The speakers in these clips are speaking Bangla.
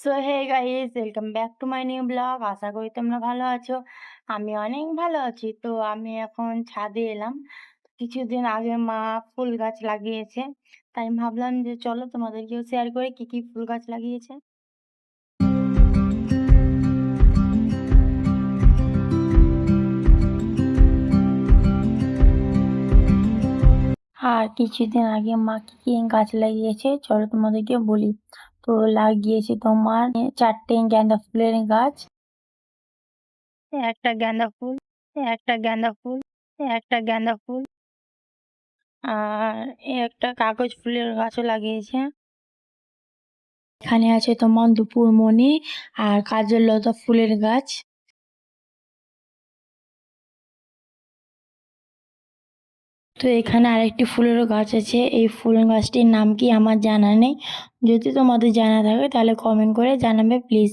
So, hey guys, welcome back to my new blog. আশা করি তোমরা ভালো আছো। আমি অনেক ভালো আছি। তো আমি এখন ছাদে এলাম। কিছুদিন আগে মা ফুল গাছ লাগিয়েছে। তাই আমি ভাবলাম যে, চলো তোমাদেরকেও শেয়ার করে কি কি ফুল গাছ লাগিয়েছে। আর কিছুদিন আগে মা কি কি গাছ লাগিয়েছে? চলো তোমাদেরকে বলি। তো লাগিয়েছি তোমার। চারটে গাঁদা ফুলের গাছ। একটা গাঁদা ফুল একটা গাঁদা ফুল একটা গাঁদা ফুল। আর একটা কাগজ ফুলের গাছও লাগিয়েছে। এখানে আছে তোমার দুপুরমণি আর কাজল লতা ফুলের গাছ। তো এখানে আরেকটি ফুলেরও গাছ আছে। এই ফুল গাছটির নাম কি আমার জানা নেই। যদি তোমাদের জানা থাকে তাহলে কমেন্ট করে জানাবে প্লিজ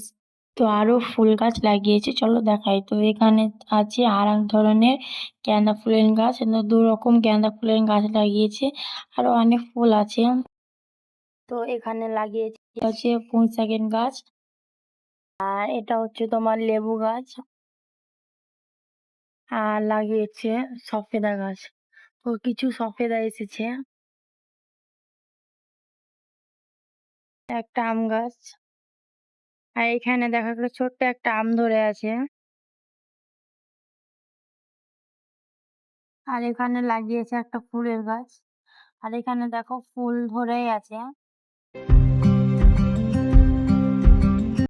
তো আরও ফুল গাছ লাগিয়েছে, চলো দেখাই। তো এখানে আছে আর এক ধরনের গ্যাঁদা ফুলের গাছ দু রকম গ্যাঁদা ফুলের গাছ লাগিয়েছে, আরও অনেক ফুল আছে। তো এখানে লাগিয়েছে হচ্ছে পুঁই গাছ, আর এটা হচ্ছে তোমার লেবু গাছ, আর লাগিয়েছে সফেদা গাছ। তো কিছু সফেদা এসেছে। একটা আম গাছ। আর এখানে দেখা গেলো ছোট্ট একটা আম ধরে আছে। আর এখানে লাগিয়েছে একটা ফুলের গাছ। আর এখানে দেখো ফুল ধরেই আছে।